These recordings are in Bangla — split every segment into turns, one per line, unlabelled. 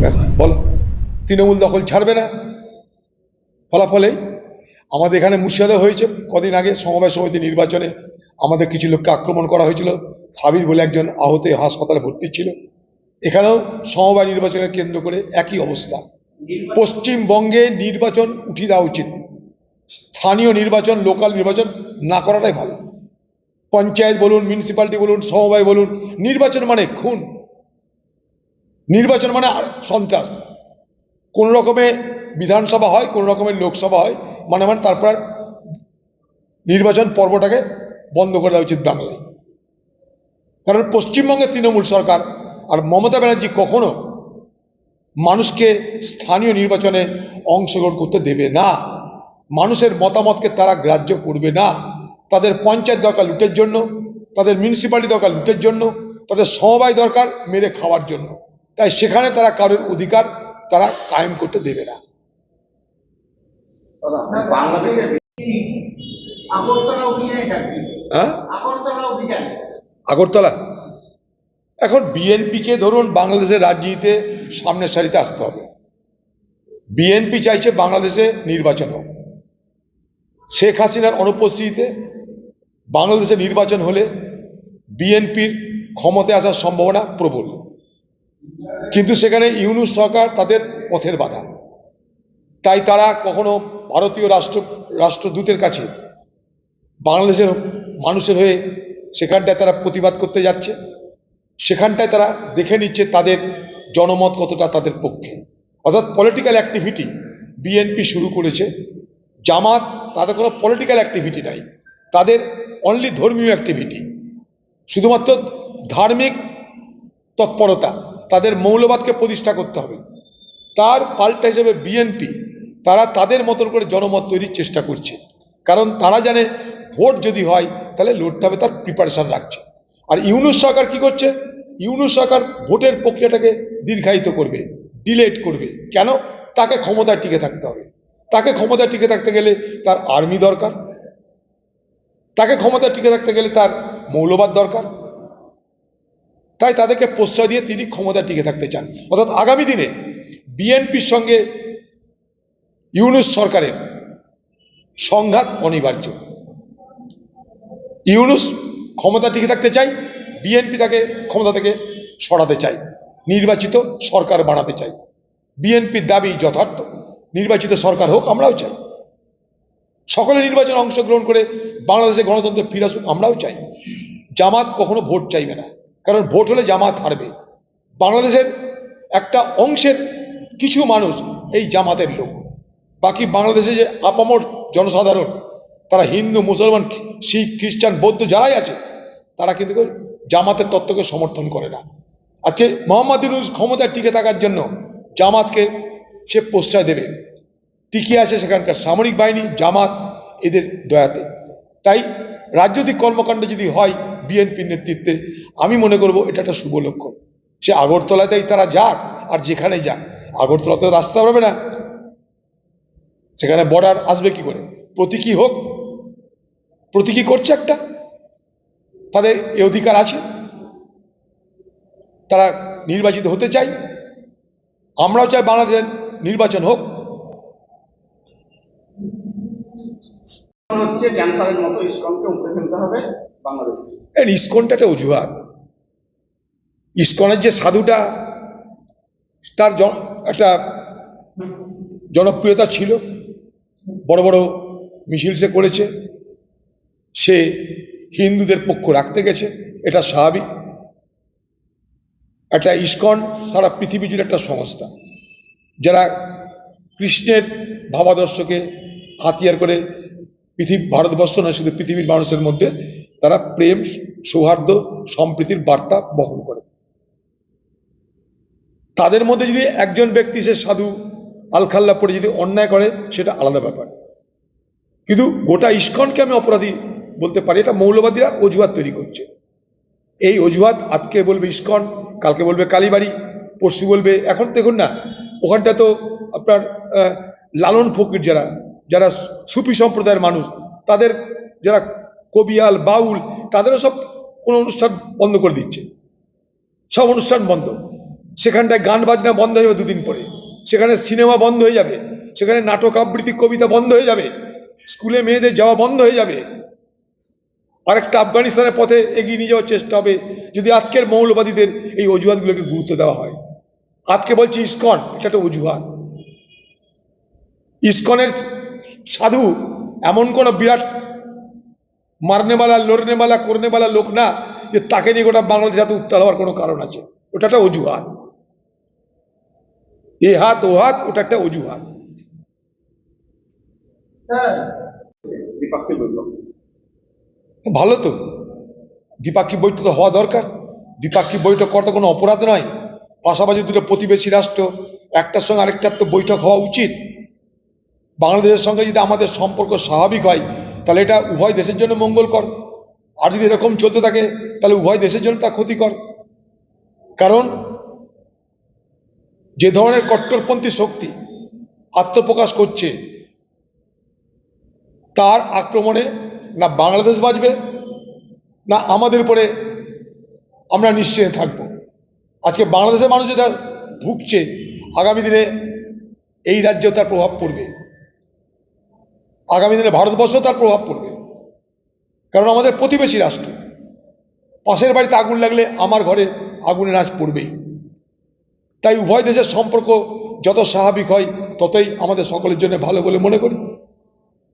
গেছে।
বলো। তৃণমূল দখল ছাড়বে না। ফলাফলে আমাদের এখানে মুর্শিদাবাদে হয়েছে। কদিন আগে সমবায় সমিতি নির্বাচনে আমাদের কিছু লোককে আক্রমণ করা হয়েছিল। সাবির বলে একজন আহত হাসপাতালে ভর্তি ছিল। এখানেও সমবায় নির্বাচনের কেন্দ্র করে একই অবস্থা। পশ্চিমবঙ্গে নির্বাচন উঠিয়ে দেওয়া উচিত। স্থানীয় নির্বাচন লোকাল নির্বাচন না করাটাই ভালো। পঞ্চায়েত বলুন মিউনিসিপ্যালিটি বলুন সমবায় বলুন নির্বাচন মানে খুন। নির্বাচন মানে সন্ত্রাস। কোন রকমে বিধানসভা হয়, কোন রকমের লোকসভা হয় মানে মানে তারপর নির্বাচন পর্বটাকে বন্ধ করে দেওয়া উচিত বাংলায়। কারণ পশ্চিমবঙ্গের তৃণমূল সরকার আর মমতা ব্যানার্জি কখনো মানুষকে স্থানীয় নির্বাচনে অংশগ্রহণ করতে দেবে না। মানুষের মতামতকে তারা গ্রাহ্য করবে না। তাদের পঞ্চায়েত দরকার লুটের জন্য, তাদের মিউনিসিপ্যালিটি দরকার লুটের জন্য, তাদের সমবায় দরকার মেরে খাওয়ার জন্য। তাই সেখানে তারা কারোর অধিকার তারা কায়েম করতে দেবে না।
আগরতলা অভিযানটা কি
হ্যাঁ?
আগরতলা?
এখন বিএনপিকে ধরুন বাংলাদেশের রাজনীতিতে সামনের সারিতে আসতে হবে। বিএনপি চাইছে বাংলাদেশে নির্বাচন হোক। শেখ হাসিনার অনুপস্থিতিতে বাংলাদেশে নির্বাচন হলে বিএনপির ক্ষমতায় আসার সম্ভাবনা প্রবল। কিন্তু সেখানে ইউনুস সরকার তাদের পথের বাধা। তাই তারা কখনো ভারতীয় রাষ্ট্র, রাষ্ট্রদূতের কাছে বাংলাদেশের মানুষের হয়ে সেখানটায় তারা প্রতিবাদ করতে যাচ্ছে। সেখানটায় তারা দেখে নিচ্ছে তাদের জনমত কতটা তাদের পক্ষে। অর্থাৎ পলিটিক্যাল অ্যাক্টিভিটি বিএনপি শুরু করেছে। জামাত, তাদের কোনো পলিটিক্যাল অ্যাক্টিভিটি নাই। তাদের অনলি ধর্মীয় অ্যাক্টিভিটি শুধুমাত্র ধার্মিক তৎপরতা। তাদের মৌলবাদকে প্রতিষ্ঠা করতে হবে। তার পাল্টা হিসেবে বিএনপি তারা তাদের মতন করে জনমত তৈরির চেষ্টা করছে। কারণ তারা জানে ভোট যদি হয়, তাহলে লড়তে হবে, তার প্রিপারেশন রাখছে। আর ইউনুস সরকার কি করছে? ইউনুস সরকার ভোটের প্রক্রিয়াটাকে দীর্ঘায়িত করবে ডিলেট করবে। কেন? তাকে ক্ষমতায় টিকে থাকতে হবে। তাকে ক্ষমতায় টিকে থাকতে গেলে তার আর্মি দরকার। তাকে ক্ষমতায় টিকে থাকতে গেলে তার মৌলবাদ দরকার। তাই তাদেরকে প্রশ্রয় দিয়ে তিনি ক্ষমতায় টিকে থাকতে চান। অর্থাৎ আগামী দিনে বিএনপির সঙ্গে ইউনুস সরকারের সংঘাত অনিবার্য। ইউনুস ক্ষমতা টিকে থাকতে চাই বিএনপি তাকে ক্ষমতা থেকে সরাতে চাই নির্বাচিত সরকার বানাতে চাই বিএনপির দাবি যথার্থ, নির্বাচিত সরকার হোক আমরাও চাই। সকলে নির্বাচনে অংশগ্রহণ করে বাংলাদেশে গণতন্ত্র ফিরে আসুক আমরাও চাই। জামাত কখনো ভোট চাইবে না। কারণ ভোট হলে জামাত হারবে। বাংলাদেশের একটা অংশের কিছু মানুষ এই জামাতের লোক। বাকি বাংলাদেশে যে আপামর জনসাধারণ, তারা হিন্দু, মুসলমান, শিখ, খ্রিস্টান, বৌদ্ধ যারাই আছে, তারা কিন্তু জামাতের তত্ত্বকে সমর্থন করে না। আজকে মোহাম্মদ ইউনুস ক্ষমতায় টিকে থাকার জন্য জামাতকে সে প্রশ্রয় দেবে। টিকিয়ে আছে সেখানকার সামরিক বাহিনী, জামাত এদের দয়াতে। তাই রাজনৈতিক কর্মকাণ্ড যদি হয়, বিএনপির নেতৃত্বে আমি মনে করব এটা একটা শুভ লক্ষণ। সে আগরতলাতেই তারা যাক আর যেখানে যাক আগরতলাতে রাস্তা হবে না। সেখানে বর্ডার আসবে কি করে? প্রতীকী হোক প্রতীকী করছে একটা। তাদের এ অধিকার আছে। তারা নির্বাচিত হতে চাই। আমরাও চাই বাংলাদেশের নির্বাচন হোক।
হচ্ছে ক্যান্সারের মতো ইস্কনকে উপরে ফেলতে হবে বাংলাদেশ থেকে।
এর ইস্কনটা একটা অজুহাত। ইস্কনের যে সাধুটা, তার জন, একটা জনপ্রিয়তা ছিল, বড় বড় মিছিল সে করেছে, সে হিন্দুদের পক্ষ রাখতে গেছে, এটা স্বাভাবিক। একটা ইস্কন সারা পৃথিবী জুড়ে একটা সংস্থা, যারা কৃষ্ণের ভাবাদর্শকে হাতিয়ার করে পৃথিবী, ভারতবর্ষ নয়, শুধু পৃথিবীর মানুষের মধ্যে তারা প্রেম, সৌহার্দ্য, সম্প্রীতির বার্তা বহন করে। তাদের মধ্যে যদি একজন ব্যক্তি সে সাধু, আলখাল্লা পড়ে যদি অন্যায় করে, সেটা আলাদা ব্যাপার। কিন্তু গোটা ইস্কনকে আমি অপরাধী বলতে পারি, এটা মৌলবাদীরা অজুহাত তৈরি করছে। এই অজুহাত আজকে বলবে ইস্কন, কালকে বলবে কালীবাড়ি, পরশু বলবে, এখন দেখুন না, ওখানটা তো আপনার লালন ফকির যারা যারা সুফি সম্প্রদায়ের মানুষ, তাদের যারা কবিয়াল, বাউল, তাদেরও সব কোনো অনুষ্ঠান বন্ধ করে দিচ্ছে। সব অনুষ্ঠান বন্ধ। সেখানটায় গান বাজনা বন্ধ হয়ে যাবে দুদিন পরে। সেখানে সিনেমা বন্ধ হয়ে যাবে। সেখানে নাটক, আবৃত্তি, কবিতা বন্ধ হয়ে যাবে। স্কুলে মেয়েদের যাওয়া বন্ধ হয়ে যাবে। আরেকটা আফগানিস্তানের পথে এগিয়ে নিয়ে যাওয়ার চেষ্টা হবে। যদি আজকের মৌলবাদীদের এই অজুহাতগুলোকে গুরুত্ব দেওয়া হয়। আজকে বলছি ইস্কন, এটা একটা অজুহাত। ইস্কনের সাধু এমন কোনো বিরাট মারনেওয়ালা লড়নেওয়ালা করনেওয়ালা লোক না যে তাকে নিয়ে গোটা বাংলাদেশ হাতে উত্তাল হওয়ার কোনো কারণ আছে। ওটা একটা অজুহাত। এ হাত ও হাত ওটা একটা অজুহাত
স্যার
দ্বিপাক্ষিক বৈঠক
ভালো তো দ্বিপাক্ষিক বৈঠক তো হওয়া দরকার দ্বিপাক্ষিক বৈঠক করাটা কোনো অপরাধ নয় পাশাপাশি দুটো প্রতিবেশী রাষ্ট্র একটার সঙ্গে আরেকটার তো বৈঠক হওয়া উচিত বাংলাদেশের সঙ্গে যদি আমাদের সম্পর্ক স্বাভাবিক হয় তাহলে এটা উভয় দেশের জন্য মঙ্গলকর আর যদি এরকম চলতে থাকে তাহলে উভয় দেশের জন্য তা ক্ষতিকর কারণ যে ধরনের কট্টরপন্থী শক্তি আত্মপ্রকাশ করছে, তার আক্রমণে না বাংলাদেশ বাঁচবে, না আমাদের উপরে আমরা নিশ্চয় থাকব। আজকে বাংলাদেশের মানুষ যেটা ভুগছে, আগামী দিনে এই রাজ্যেও তার প্রভাব পড়বে। আগামী দিনে ভারতবর্ষেও তার প্রভাব পড়বে। কারণ আমাদের প্রতিবেশী রাষ্ট্র, পাশের বাড়িতে আগুন লাগলে আমার ঘরে আগুনের আজ পড়বেই। তাই উভয় দেশের সম্পর্ক যত স্বাভাবিক হয়, ততই আমাদের সকলের জন্য ভালো বলে মনে করি।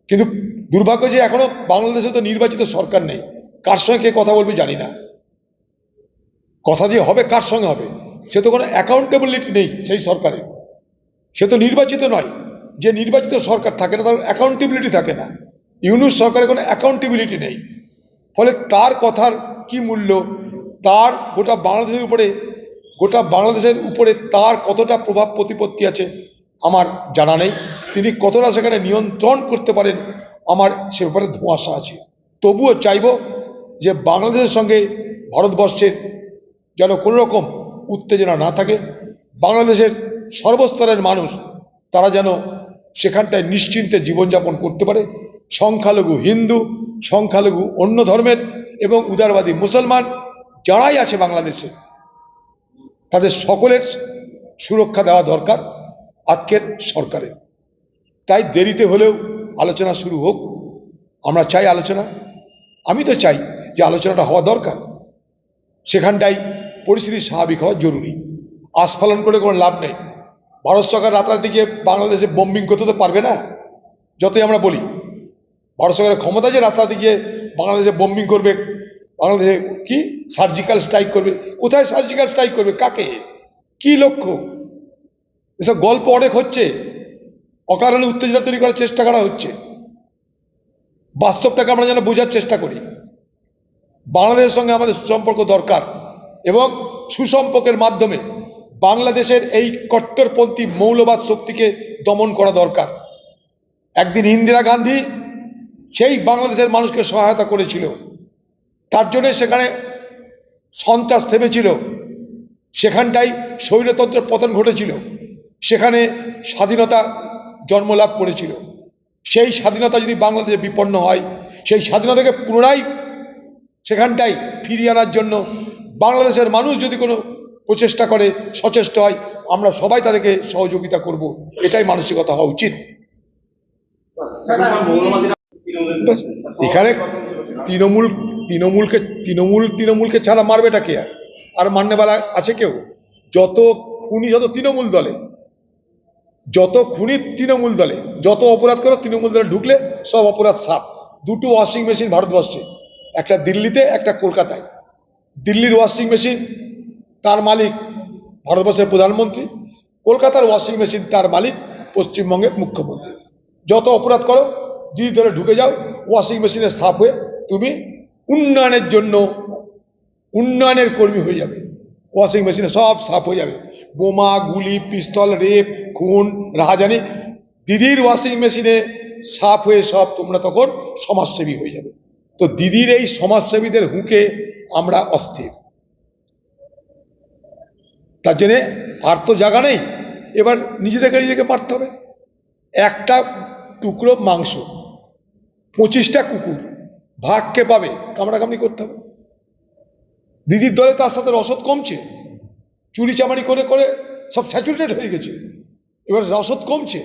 কিন্তু দুর্ভাগ্য যে এখনও বাংলাদেশে তো নির্বাচিত সরকার নেই। কার সঙ্গে কে কথা বলবে জানি না। কথা যে হবে, কার সঙ্গে হবে, সে তো কোনো অ্যাকাউন্টেবিলিটি নেই সেই সরকারের। সে তো নির্বাচিত নয়। যে নির্বাচিত সরকার থাকে না, তার অ্যাকাউন্টেবিলিটি থাকে না। ইউনুস সরকারের কোনো অ্যাকাউন্টেবিলিটি নেই। ফলে তার কথার কি মূল্য? তার গোটা বাংলাদেশের উপরে গোটা বাংলাদেশের উপরে তার কতটা প্রভাব প্রতিপত্তি আছে, আমার জানা নেই। তিনি কতটা সেখানে নিয়ন্ত্রণ করতে পারেন, আমার সে ব্যাপারে ধোঁয়াশা আছে। তবুও চাইব যে বাংলাদেশের সঙ্গে ভারতবর্ষের যেন কোনো রকম উত্তেজনা না থাকে। বাংলাদেশের সর্বস্তরের মানুষ, তারা যেন সেখানটায় নিশ্চিন্তে জীবনযাপন করতে পারে। সংখ্যালঘু হিন্দু, সংখ্যালঘু অন্য ধর্মের এবং উদারবাদী মুসলমান, যারাই আছে বাংলাদেশে তাদের সকলের সুরক্ষা দেওয়া দরকার আজকের সরকারের। তাই দেরিতে হলেও আলোচনা শুরু হোক। আমরা চাই আলোচনা। আমি তো চাই যে আলোচনাটা হওয়া দরকার। সেখানটাই পরিস্থিতি স্বাভাবিক হওয়া জরুরি। আস্ফালন করে কোনো লাভ নেই। ভারত সরকার রাতারাতি গিয়ে বাংলাদেশে বোম্বিং করতে তো পারবে না। যতই আমরা বলি, ভারত সরকারের ক্ষমতা যে রাতারাতি গিয়ে বাংলাদেশে বোম্বিং করবে বাংলাদেশে কি? সার্জিক্যাল স্ট্রাইক করবে। কোথায় সার্জিক্যাল স্ট্রাইক করবে? কাকে? কি লক্ষ্য? এসব গল্প অনেক হচ্ছে। অকারণে উত্তেজনা তৈরি করার চেষ্টা করা হচ্ছে। বাস্তবটাকে আমরা যেন বোঝার চেষ্টা করি। বাংলাদেশের সঙ্গে আমাদের সুসম্পর্ক দরকার এবং সুসম্পর্কের মাধ্যমে বাংলাদেশের এই কট্টরপন্থী মৌলবাদ শক্তিকে দমন করা দরকার। একদিন ইন্দিরা গান্ধী সেই বাংলাদেশের মানুষকে সহায়তা করেছিল। তার জন্য সেখানে সন্ত্রাস থেমেছিল। সেখানটাই স্বৈরতন্ত্রের পতন ঘটেছিল। সেখানে স্বাধীনতা জন্মলাভ করেছিল। সেই স্বাধীনতা যদি বাংলাদেশে বিপন্ন হয়, সেই স্বাধীনতাকে পুনরায় সেখানটাই ফিরিয়ে আনার জন্য বাংলাদেশের মানুষ যদি কোনো প্রচেষ্টা করে, সচেষ্ট হয়, আমরা সবাই তাদেরকে সহযোগিতা করব। এটাই মানসিকতা হওয়া উচিত। এখানে তৃণমূল তৃণমূলকে, তৃণমূল, তৃণমূলকে ছাড়া মারবেটা কে আর? আর মান্যবেলা আছে কেউ? যত খুনি, যত তৃণমূল দলে, যত খুনি তৃণমূল দলে, যত অপরাধ করো তৃণমূল দলে ঢুকলে সব অপরাধ সাপ। দুটো ওয়াশিং মেশিন ভারতবর্ষে, একটা দিল্লিতে, একটা কলকাতায়। দিল্লির ওয়াশিং মেশিন তার মালিক ভারতবর্ষের প্রধানমন্ত্রী, কলকাতার ওয়াশিং মেশিন তার মালিক পশ্চিমবঙ্গের মুখ্যমন্ত্রী। যত অপরাধ করো দিদি ধরে ঢুকে যাও, ওয়াশিং মেশিনে সাফ হয়ে তুমি উন্নয়নের জন্য উন্নয়নের কর্মী হয়ে যাবে। ওয়াশিং মেশিনে সব সাফ হয়ে যাবে। বোমা, গুলি, পিস্তল, রেপ, খুন, রাহাজানি, দিদির ওয়াশিং মেশিনে সাফ হয়ে সব তোমরা তখন সমাজসেবী হয়ে যাবে। তো দিদির এই সমাজসেবীদের হুঁকে আমরা অস্থির। তার জন্যে আর তো জায়গা নেই। এবার নিজেদেরকে নিজেকে মারতে হবে। একটা টুকরো মাংস, পঁচিশটা কুকুর ভাগ কে পাবে, কামড়াকামড়ি করতে হবে। দিদির দলে তার সাথে রসদ কমছে, চুরি চামারি করে করে সব স্যাচুরেটেড হয়ে গেছে। এবার রসদ কমছে,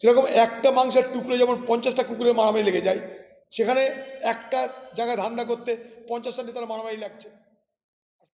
সেরকম একটা মাংসের টুকরো যেমন পঞ্চাশটা কুকুরের মারামারি লেগে যায়, সেখানে একটা জায়গায় ধান্দা করতে পঞ্চাশটা নেতার মারামারি লাগছে।